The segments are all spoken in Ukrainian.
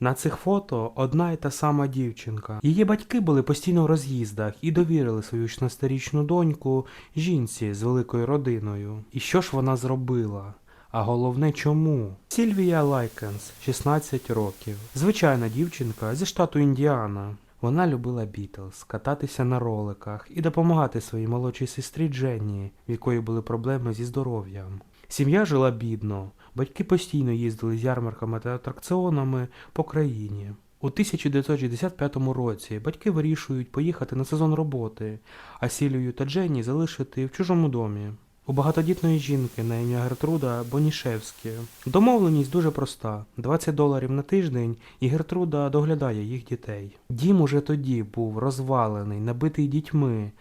На цих фото одна і та сама дівчинка. Її батьки були постійно в роз'їздах і довірили свою 16-річну доньку жінці з великою родиною. І що ж вона зробила? А головне чому? Сільвія Лайкенс, 16 років. Звичайна дівчинка зі штату Індіана. Вона любила Бітлз, кататися на роликах і допомагати своїй молодшій сестрі Дженні, в якої були проблеми зі здоров'ям. Сім'я жила бідно, батьки постійно їздили з ярмарками та атракціонами по країні. У 1965 році батьки вирішують поїхати на сезон роботи, а Сілію та Дженні залишити в чужому домі. У багатодітної жінки на ім'я Гертруда Бонішевські. Домовленість дуже проста: 20 доларів на тиждень, і Гертруда доглядає їх дітей. Дім уже тоді був розвалений, набитий дітьми,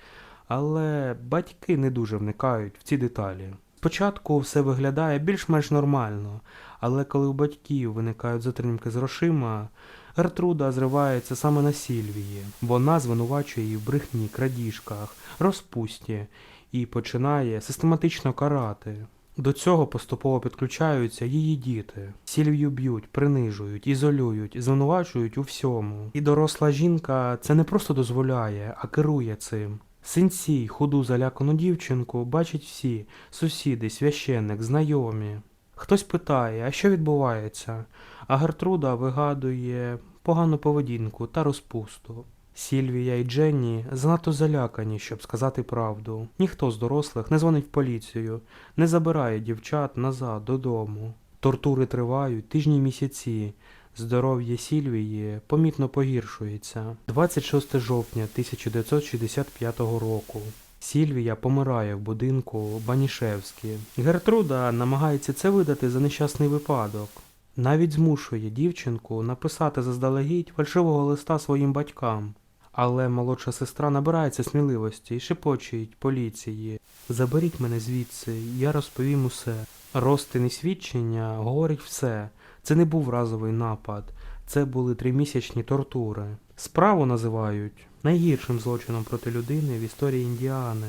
але батьки не дуже вникають в ці деталі. Спочатку все виглядає більш-менш нормально, але коли у батьків виникають затримки з грошима, Гертруда зривається саме на Сільвії. Вона звинувачує її в брехні, крадіжках, розпусті і починає систематично карати. До цього поступово підключаються її діти. Сільвію б'ють, принижують, ізолюють, звинувачують у всьому. І доросла жінка це не просто дозволяє, а керує цим. Синці, худу залякану дівчинку бачать всі сусіди, священник, знайомі. Хтось питає, а що відбувається? А Гертруда вигадує погану поведінку та розпусту. Сільвія і Дженні занадто залякані, щоб сказати правду. Ніхто з дорослих не дзвонить в поліцію, не забирає дівчат назад додому. Тортури тривають тижні місяці. Здоров'я Сільвії помітно погіршується. 26 жовтня 1965 року. Сільвія помирає в будинку Банішевські. Гертруда намагається це видати за нещасний випадок. Навіть змушує дівчинку написати заздалегідь фальшивого листа своїм батькам. Але молодша сестра набирається сміливості і шепочить поліції. Заберіть мене звідси, я розповім усе. Розтини свідчення говорить все. Це не був разовий напад, це були тримісячні тортури. Справу називають найгіршим злочином проти людини в історії Індіани.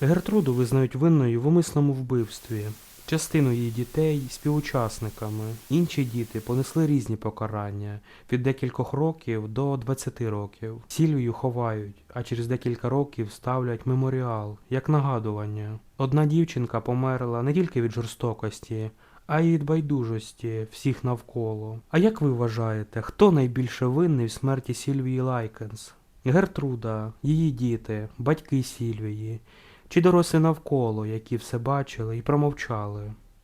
Гертруду визнають винною в умисному вбивстві. Частину її дітей співучасниками. Інші діти понесли різні покарання від декількох років до 20 років. Сільвію ховають, а через декілька років ставлять меморіал як нагадування. Одна дівчинка померла не тільки від жорстокості, а й від байдужості всіх навколо. А як ви вважаєте, хто найбільше винний в смерті Сільвії Лайкенс? Гертруда, її діти, батьки Сільвії, чи дорослі навколо, які все бачили і промовчали?